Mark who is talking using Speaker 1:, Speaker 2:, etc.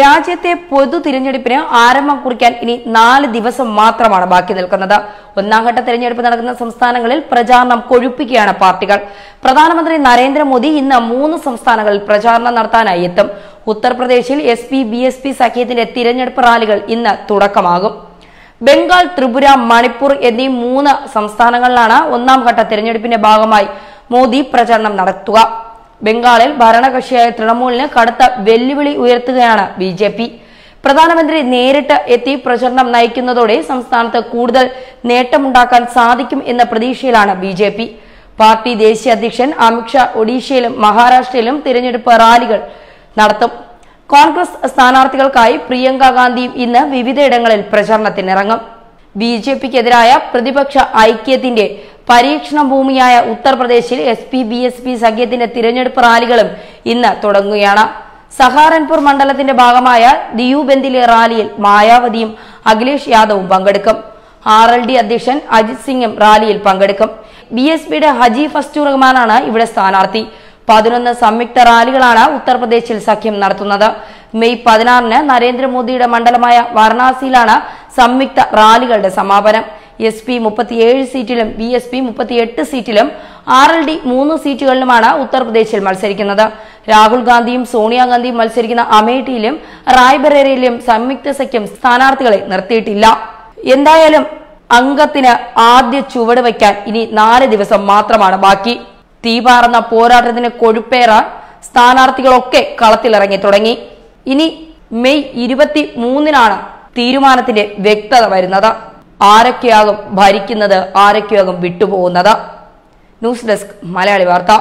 Speaker 1: രാജ്യത്തെ പൊതു തിരഞ്ഞെടുപ്പിന് ആരംഭം കുറിക്കാൻ ഇനി നാല് ദിവസം മാത്രമാണ് ബാക്കി നിൽക്കുന്നത്. ഒന്നാം ഘട്ട തിരഞ്ഞെടുപ്പ് നടക്കുന്ന സംസ്ഥാനങ്ങളിൽ പ്രചാരണം കൊഴുപ്പിക്കുകയാണ് പാർട്ടികൾ. പ്രധാനമന്ത്രി നരേന്ദ്രമോദി ഇന്ന് മൂന്ന് സംസ്ഥാനങ്ങളിൽ പ്രചാരണം നടത്താനായി എത്തും. ഉത്തർപ്രദേശിൽ S P B S P സഖ്യത്തിന്റെ തിരഞ്ഞെടുപ്പ് റാലികൾ ഇന്ന് തുടക്കമാകും. ബംഗാൾ ത്രിപുര മണിപ്പൂർ എന്നീ മൂന്ന് സംസ്ഥാനങ്ങളിലാണ് ഒന്നാം ഘട്ട തിരഞ്ഞെടുപ്പിന്റെ ഭാഗമായി മോദി പ്രചാരണം നടത്തുക. ബംഗാളിൽ ഭരണകക്ഷിയായ തൃണമൂലിന് കടുത്ത വെല്ലുവിളി ഉയർത്തുകയാണ് ബി ജെ പി. പ്രധാനമന്ത്രി നേരിട്ട് എത്തി പ്രചരണം നയിക്കുന്നതോടെ സംസ്ഥാനത്ത് കൂടുതൽ നേട്ടമുണ്ടാക്കാൻ സാധിക്കും എന്ന പ്രതീക്ഷയിലാണ് ബി ജെ പി. പാർട്ടി ദേശീയ അധ്യക്ഷൻ അമിത്ഷാ ഒഡീഷയിലും മഹാരാഷ്ട്രയിലും തിരഞ്ഞെടുപ്പ് റാലികൾ നടത്തും. കോൺഗ്രസ് സ്ഥാനാർത്ഥികൾക്കായി പ്രിയങ്ക ഗാന്ധിയും ഇന്ന് വിവിധയിടങ്ങളിൽ പ്രചരണത്തിനിറങ്ങും. ബി ജെ പിക്കെതിരായ പ്രതിപക്ഷ ഐക്യത്തിന്റെ പരീക്ഷണ ഭൂമിയായ ഉത്തർപ്രദേശിൽ S P B S P സഖ്യത്തിന്റെ തിരഞ്ഞെടുപ്പ് റാലികളും ഇന്ന് തുടങ്ങുകയാണ്. സഹാറൻപൂർ മണ്ഡലത്തിന്റെ ഭാഗമായ ദിയുബന്ദിലെ റാലിയിൽ മായാവതിയും അഖിലേഷ് യാദവും പങ്കെടുക്കും. ആർ എൽ ഡി അധ്യക്ഷൻ അജിത് സിംഗും റാലിയിൽ പങ്കെടുക്കും. ബി എസ് പിയുടെ ഹജി ഫസ്റ്റു റഹ്മാനാണ് ഇവിടെ സ്ഥാനാർത്ഥി. പതിനൊന്ന് സംയുക്ത റാലികളാണ് ഉത്തർപ്രദേശിൽ സഖ്യം നടത്തുന്നത്. മെയ് പതിനാറിന് നരേന്ദ്രമോദിയുടെ മണ്ഡലമായ വാരണാസിയിലാണ് സംയുക്ത റാലികളുടെ സമാപനം. എസ് പി മുപ്പത്തിയേഴ് സീറ്റിലും ബി എസ് പി മുപ്പത്തിയെട്ട് സീറ്റിലും ആർ എൽ ഡി മൂന്ന് സീറ്റുകളിലുമാണ് ഉത്തർപ്രദേശിൽ മത്സരിക്കുന്നത്. രാഹുൽ ഗാന്ധിയും സോണിയാഗാന്ധിയും മത്സരിക്കുന്ന അമേഠിയിലും റായ്ബറേലിയിലും സംയുക്ത സഖ്യം സ്ഥാനാർത്ഥികളെ നിർത്തിയിട്ടില്ല. എന്തായാലും അംഗത്തിന് ആദ്യ ചുവട് വയ്ക്കാൻ ഇനി നാല് ദിവസം മാത്രമാണ് ബാക്കി. തീപാറുന്ന പോരാട്ടത്തിന് കൊഴുപ്പേറാൻ സ്ഥാനാർത്ഥികളൊക്കെ കളത്തിലിറങ്ങി തുടങ്ങി. ഇനി മെയ് ഇരുപത്തി മൂന്നിനാണ് തീരുമാനത്തിന്റെ വ്യക്തത വരുന്നത്. ആരൊക്കെയാകും ഭരിക്കുന്നത് ആരൊക്കെയാകും വിട്ടുപോകുന്നത്? ന്യൂസ് ഡെസ്ക് മലയാളി വാർത്ത.